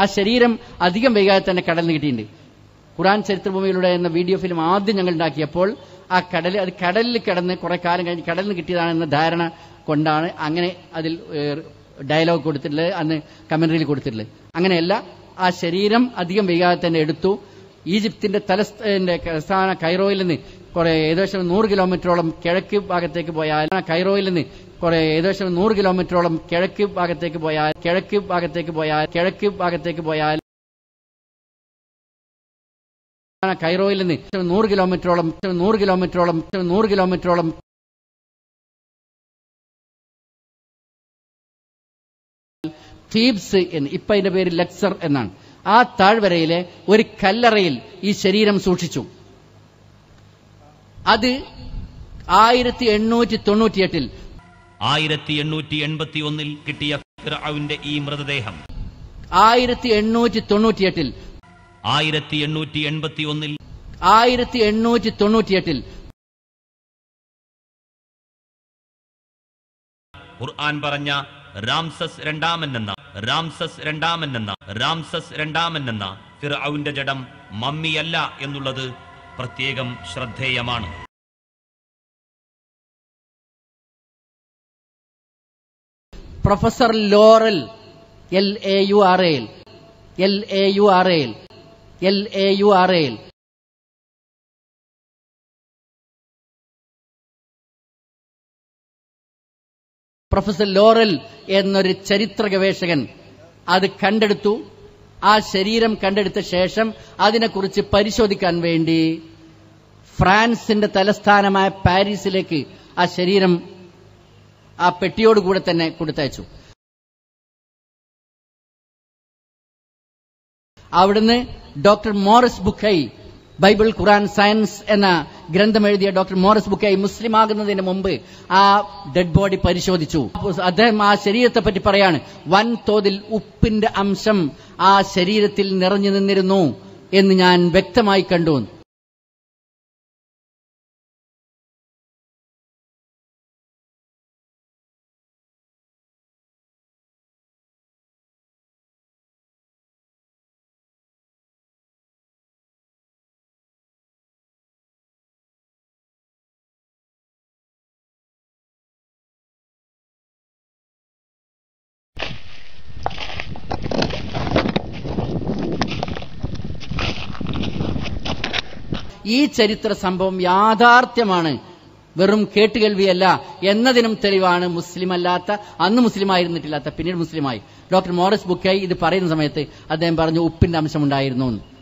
ആ ശരീരം അധികം വൈകാതെ തന്നെ കടലിന് കിട്ടിയിട്ടുണ്ട്. ഖുറാൻ ചരിത്രഭൂമിയിലൂടെ എന്ന വീഡിയോ ഫിലിം ആദ്യം ഞങ്ങൾ ഉണ്ടാക്കിയപ്പോൾ ആ കടൽ അത് കടലിൽ കിടന്ന് കുറെ കാലം കഴിഞ്ഞ് കടലിൽ നിന്ന് കിട്ടിയതാണെന്ന ധാരണ കൊണ്ടാണ് അങ്ങനെ അതിൽ ഡയലോഗ് കൊടുത്തിട്ടുള്ളത് അന്ന് കമന്ററിയിൽ കൊടുത്തിട്ടുള്ളത്. അങ്ങനെയല്ല ആ ശരീരം അധികം വൈകാതെ തന്നെ എടുത്തു. ഈജിപ്തിന്റെ തലസ്ഥാന കൈറോയിൽ നിന്ന് കുറെ ഏകദേശം നൂറ് കിലോമീറ്ററോളം കിഴക്ക് ഭാഗത്തേക്ക് പോയാൽ കൈറോയിൽ നിന്ന് കുറെ ഏകദേശം നൂറ് കിലോമീറ്ററോളം കിഴക്ക് ഭാഗത്തേക്ക് പോയാൽ കിഴക്ക് ഭാഗത്തേക്ക് പോയാൽ കിഴക്ക് ഭാഗത്തേക്ക് പോയാൽ കൈറോയിൽ നിന്ന് നൂറ് കിലോമീറ്ററോളം നൂറ് കിലോമീറ്ററോളം നൂറ് കിലോമീറ്ററോളം തീബ്സ് എന്ന് ഇപ്പൊ അതിന്റെ പേര് ലക്സർ എന്നാണ്. ആ താഴ്വരയിലെ ഒരു കല്ലറയിൽ ഈ ശരീരം സൂക്ഷിച്ചു. അത് ആയിരത്തി എണ്ണൂറ്റി തൊണ്ണൂറ്റിയെട്ടിൽ ആയിരത്തി എണ്ണൂറ്റി എൺപത്തി ഒന്നിൽ കിട്ടിയ ഫിർഔന്റെ ഈ മൃതദേഹം. ആയിരത്തി എണ്ണൂറ്റി തൊണ്ണൂറ്റിയെട്ടിൽ ആയിരത്തി എണ്ണൂറ്റി എൺപത്തി ഒന്നിൽ ആയിരത്തി എണ്ണൂറ്റി തൊണ്ണൂറ്റിയെട്ടിൽ ഖുർആൻ പറഞ്ഞ രാംസസ് രണ്ടാമൻ എന്ന രാംസസ് രണ്ടാമൻ എന്ന രാംസസ് രണ്ടാമൻ എന്ന ഫിർഔന്റെ ജഡം മമ്മിയല്ല എന്നുള്ളത് പ്രത്യേകം ശ്രദ്ധേയമാണ്. Professor Laurel L A U R L L A U R L L A U R L professor Laurel എന്നൊരു ചരിത്ര ഗവേഷകൻ അത് കണ്ടെടുത്തു. ആ ശരീരം കണ്ടെടുത്ത ശേഷം അതിനെക്കുറിച്ച് പരിശോധിക്കാൻ വേണ്ടി ഫ്രാൻസിന്റെ തലസ്ഥാനമായ പാരീസിലേക്ക് ആ ശരീരം ആ പെട്ടിയോട് കൂടെ തന്നെ കൊടുത്തയച്ചു. അവിടുന്ന് ഡോക്ടർ മോറിസ് ബുക്കൈ ബൈബിൾ ഖുറാൻ സയൻസ് എന്ന ഗ്രന്ഥം എഴുതിയ ഡോക്ടർ മോറിസ് ബുക്കൈ മുസ്ലിം ആകുന്നതിന് മുമ്പ് ആ ഡെഡ് ബോഡി പരിശോധിച്ചു. അദ്ദേഹം ആ ശരീരത്തെ പറ്റി പറയാണ് വൻ തോതിൽ ഉപ്പിന്റെ അംശം ആ ശരീരത്തിൽ നിറഞ്ഞു നിന്നിരുന്നു എന്ന് ഞാൻ വ്യക്തമായി കണ്ടു. ഈ ചരിത്ര സംഭവം യാഥാർത്ഥ്യമാണ്. വെറും കേട്ടുകേൾവിയല്ല. എന്നതിനും തെളിവാണ് മുസ്ലിം അല്ലാത്ത അന്ന് മുസ്ലിം ആയിരുന്നിട്ടില്ലാത്ത പിന്നീട് മുസ്ലിമായി. ഡോക്ടർ മോറിസ് ബുക്കായി ഇത് പറയുന്ന സമയത്ത് അദ്ദേഹം പറഞ്ഞു ഉപ്പിന്റെ അംശമുണ്ടായിരുന്നു എന്ന്.